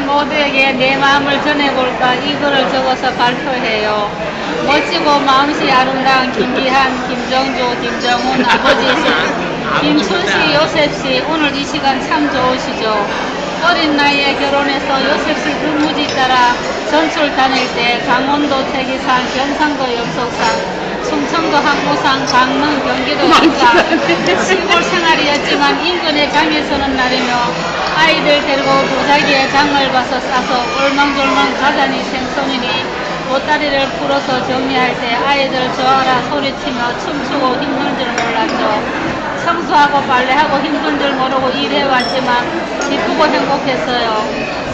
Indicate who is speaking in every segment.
Speaker 1: 가족 모두에게 내 마음을 전해볼까 이 글을 적어서 발표해요. 멋지고 마음씨 아름다운 김기한, 김정주, 김정훈 아버지이신 김춘씨, 요셉씨 오늘 이 시간 참 좋으시죠? 어린 나이에 결혼해서 요셉씨 근무지 따라 전출 다닐 때 강원도 태기산, 경상도 엽석산, 충청도 항구상, 강릉, 경기도 인산 시골 생활이었지만 인근의 장에 서는 날이며 아이들 데리고 도자기에 장을 봐서 싸서 올망졸망 가자니 생소년이 보따리를 풀어서 정리할 때 아이들 좋아라 소리치며 춤추고 힘든 줄 몰랐죠. 청소하고 빨래하고 힘든 줄 모르고 일해왔지만 기쁘고 행복했어요.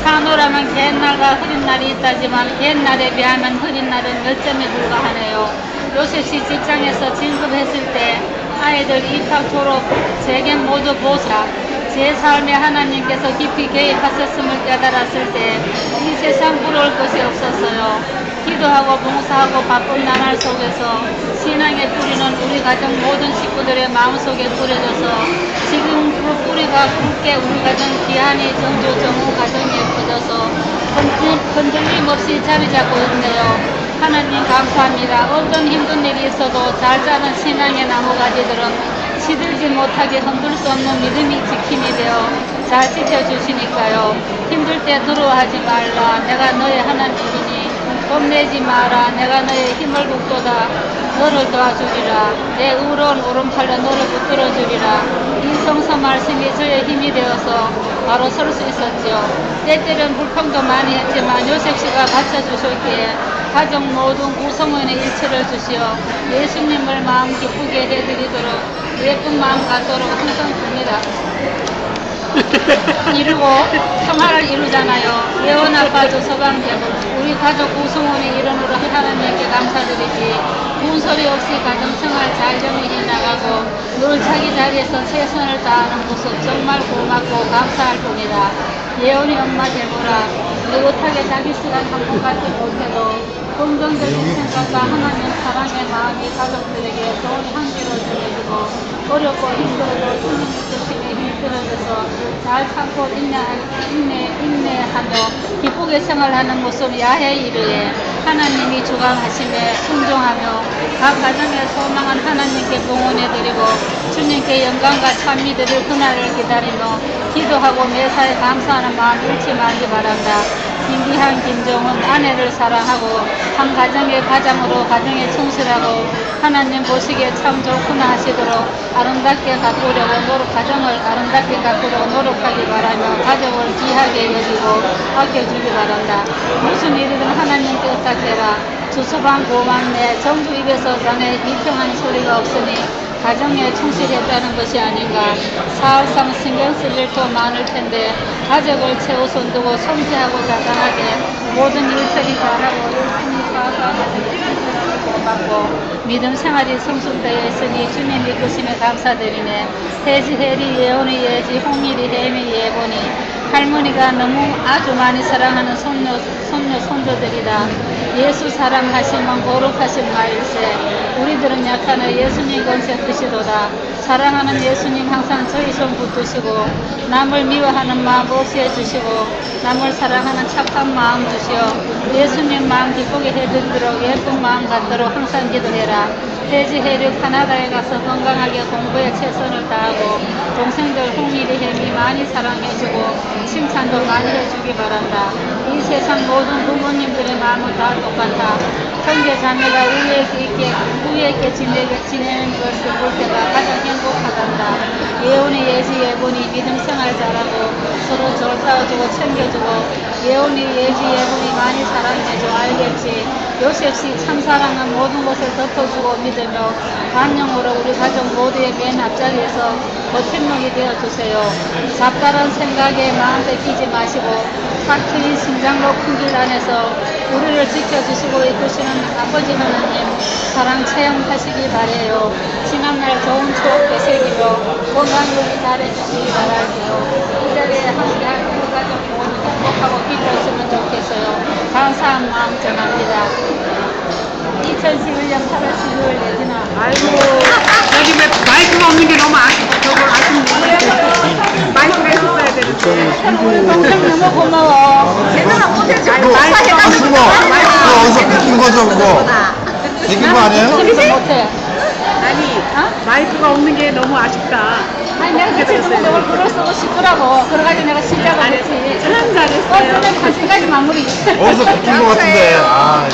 Speaker 1: 산호라면 옛날과 흐린 날이 있다지만 옛날에 비하면 흐린 날은 몇 점에 불과하네요. 요셉씨 직장에서 진급했을 때 아이들 입학 졸업 제겐 모두 보사 제 삶에 하나님께서 깊이 개입하셨음을 깨달았을 때 이 세상 부러울 것이 없었어요. 기도하고 봉사하고 바쁜 나날 속에서 신앙의 뿌리는 우리 가정 모든 식구들의 마음속에 뿌려져서 지금 그 뿌리가 굵게 우리 가정 기한이 정조 정우 가정에 퍼져서 흔들- 흔들림 없이 자리 잡고 있네요. 하나님 감사합니다. 어떤 힘든 일이 있어도 잘 자란 신앙의 나무가지들은 시들지 못하게 흔들 수 없는 믿음이 지킴이 되어 잘 지켜주시니까요. 힘들 때 두려워하지 말라. 내가 너의 하나님이니 겁내지 마라. 내가 너의 힘을 북돋아 너를 도와주리라. 내 의로운 오른팔로 너를 붙들어주리라. 이 성서 말씀이 저의 힘이 되어서 바로 설 수 있었지요. 때때는 불평도 많이 했지만 요셉 씨가 받쳐주셨기에 가족 모든 구성원의 일치를 주시어 예수님을 마음 기쁘게 해드리도록 예쁜 마음 갖도록 항상 봅니다. 이루고 평화를 이루잖아요. 예원 아빠도 서방되고 우리 가족 구성원의 일원으로 하나님께 감사드리지 군소리 없이 가정 생활 잘 정리해 나가고 늘 자기 자리에서 최선을 다하는 모습 정말 고맙고 감사할 뿐이다. 예원이 엄마 되보라 느긋하게 자기 시간 한번 갖지 못해도 긍정적인 생각과 하나님 사랑의 마음이 가족들에게 좋은 향기를 전 해주고 어렵고 힘들어도 주님 뜻심에 힘들어져서 잘 참고 인내, 인내, 인내하며 기쁘게 생활하는 모습 야해 이르에 하나님이 주관하심에 순종하며 각 가정에 소망한 하나님께 봉헌해드리고 주님께 영광과 찬미 드릴 그날을 기다리며 기도하고 매사에 감사하는 마음 잃지 말기 바란다. 김기한, 김정은 아내를 사랑하고 한 가정의 가장으로 가정에 충실하고 하나님 보시기에 참 좋구나 하시도록 아름답게 가꾸려고 노력, 가정을 아름답게 가꾸려고 노력하기 바라며 가족을 귀하게 여기고 아껴주기 바란다. 무슨 일이든 하나님께 의탁해라. 주소방 고맙네. 정부 입에서 전에 비평한 소리가 없으니 가정에 충실했다는 것이 아닌가. 사업상 신경 쓸 일도 많을 텐데 가족을 최우선 두고 섬세하고 자상하게 모든 일처리 잘하고 열심히 사업하고 받고 믿음 생활이 성숙되어 있으니 주님 믿으심에 감사드리네. 해지 해리 예원이 예지 홍일이 해미 예보니 할머니가 너무 아주 많이 사랑하는 손녀 손녀 손자들이다. 예수 사랑하시면 거룩하신 말일세. 우리들은 약하나 예수님 권세 크시도다. 사랑하는 예수님 항상 저희 손 붙드시고 남을 미워하는 마음 없이 해주시고 남을 사랑하는 착한 마음 주시어 예수님 마음 기쁘게 해드리도록 예쁜 마음 갖도록 항상 기도해라. 돼지 해륙 카나다에 가서 건강하게 공부에 최선을 다하고 동생들 홍일이 많이 사랑해주고 칭찬도 많이 해주기 바란다. 이 세상 모든 부모님들의 마음은 다 똑같아. 형제 자매가 우애 있게 우애 있게 지내, 지내는 것을 볼 때가 가장 행복하단다. 예원이 예지 예본이 믿음 생활 잘하고 서로 절 싸워주고 챙겨주고 예원이 예지 예본이 많이 사랑해줘 알겠지. 요셉씨 참 사랑은 모든 것을 덮어주고 믿으며 관용으로 우리 가족 모두의 맨 앞자리에서 버팀목이 되어주세요. 잡다른 생각에 마음 뺏기지 마시고 탁 트인 심장로 큰 길 안에서 우리를 지켜주시고 이끄시는 아버지 하나님 사랑 체험하시기 바래요. 지난날 좋은 추억 되새기며 건강을 잘해주시기 바랄게요. 이 자리에 함께할 우리 가족 모두 행복하고 좋겠어요. 감사한 마음 전합니다. 2011년 8월 12일 내지나
Speaker 2: 아이고 여기 왜 마이크가 없는 게 너무 아쉽 저거 아쉽네 마이크가 있었어야 되는데
Speaker 1: 너무 고마워.
Speaker 2: 못했지.
Speaker 3: 그거, 아, 승모. 그거 어디서 비킨 거죠, 그거? 비킨 거 아니에요?
Speaker 1: 못해.
Speaker 2: 아니,
Speaker 1: 어?
Speaker 2: 마이크가 없는 게 너무 아쉽다.
Speaker 1: 아니 내가 그치 누군데 오늘 글을 쓰고 싶더라고. 그래가지고 내가 신작을 했지.
Speaker 2: 참
Speaker 1: 어,
Speaker 2: 잘했어요.
Speaker 1: 그래, 한 시까지 마무리.
Speaker 3: 어디서 비킨 거 같은데. 아,